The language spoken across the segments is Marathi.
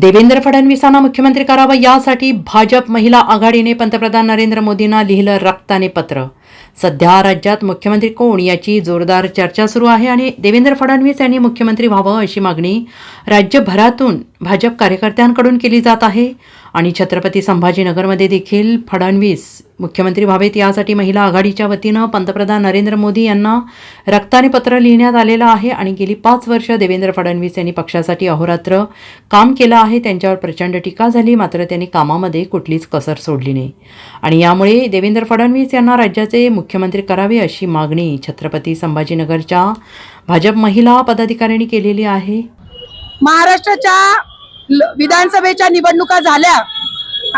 देवेंद्र फडणवीसांना मुख्यमंत्री करावं यासाठी भाजप महिला आघाडीने पंतप्रधान नरेंद्र मोदींना लिहिलं रक्ताने पत्र. सध्या राज्यात मुख्यमंत्री कोण याची जोरदार चर्चा सुरू आहे आणि देवेंद्र फडणवीस यांनी मुख्यमंत्री व्हावं अशी मागणी राज्यभरातून भाजप कार्यकर्त्यांकडून केली जात आहे. आणि छत्रपती संभाजीनगरमध्ये देखील फडणवीस मुख्यमंत्री व्हावेत यासाठी महिला आघाडीच्या वतीनं पंतप्रधान नरेंद्र मोदी यांना रक्ताने पत्र लिहिण्यात आलेलं आहे आणि गेली पाच वर्ष देवेंद्र फडणवीस यांनी पक्षासाठी अहोरात्र काम केलं आहे. त्यांच्यावर प्रचंड टीका झाली मात्र त्यांनी कामामध्ये कुठलीच कसर सोडली नाही. आणि यामुळे देवेंद्र फडणवीस यांना राज्याचे मुख्यमंत्री करावे अशी मागणी छत्रपती संभाजीनगरच्या भाजप महिला पदाधिकाऱ्यांनी केलेली आहे. महाराष्ट्राच्या ल- विधानसभेच्या निवडणुका झाल्या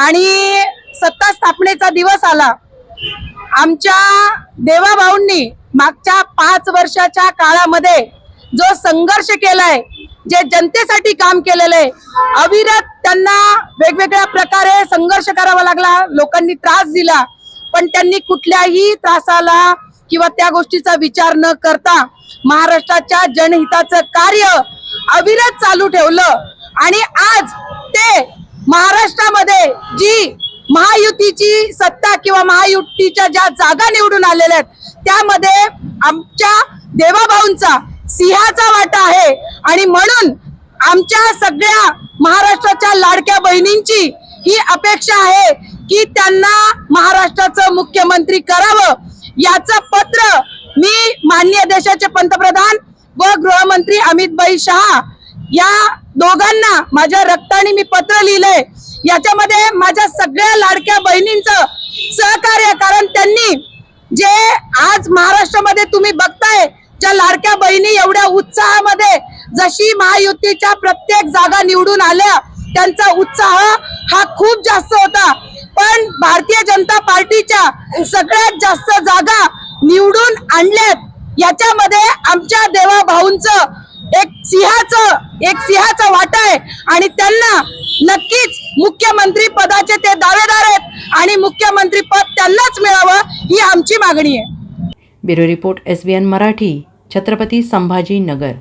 आणि सत्ता स्थापनेचा दिवस आला. आमच्या देवाभाऊंनी मागच्या पाच वर्षाच्या काळामध्ये जो संघर्ष केलाय जे जनतेसाठी काम केलेलं आहे अविरत त्यांना वेगवेगळ्या प्रकारे संघर्ष करावा लागला लोकांनी त्रास दिला. पण त्यांनी कुठल्याही त्रासाला किंवा त्या गोष्टीचा विचार न करता महाराष्ट्राच्या जनहिताचं कार्य अविरत चालू ठेवलं. आणि आज ते महाराष्ट्रामध्ये जी महायुतीची सत्ता किंवा महायुतीच्या ज्या जागा निवडून आलेल्या आहेत त्यामध्ये आमच्या देवाभाऊंचा सिंहाचा वाटा आहे. आणि म्हणून आमच्या सगळ्या महाराष्ट्राच्या लाडक्या बहिणींची ही अपेक्षा आहे की त्यांना महाराष्ट्राचं मुख्यमंत्री करावं. याचं पत्र मी माननीय देशाचे पंतप्रधान व गृहमंत्री अमित भाई शहा या दोघांना माझ्या रक्ताने मी पत्र लिहिलंय. याच्यामध्ये माझ्या सगळ्या लाडक्या बहिणींचं सहकार्य कारण त्यांनी जे आज महाराष्ट्रामध्ये तुम्ही बघताय ज्या लाडक्या बहिणी एवढ्या उत्साहामध्ये जशी महायुतीच्या प्रत्येक जागा निवडून आल्या त्यांचा उत्साह हा खूप जास्त होता. पण भारतीय जनता पार्टीच्या सगळ्यात जास्त जागा निवडून आणल्यात. याच्यामध्ये आमच्या देवा भाऊंचं एक सिंहाचं एक सिंहाचा वाटा आहे. आणि त्यांना नक्कीच मुख्यमंत्री पदाचे ते दावेदार आहेत. आणि मुख्यमंत्री पद त्यांनाच मिळावं ही आमची मागणी आहे. Bureau report S B N Marathi Chhatrapati Sambhajinagar.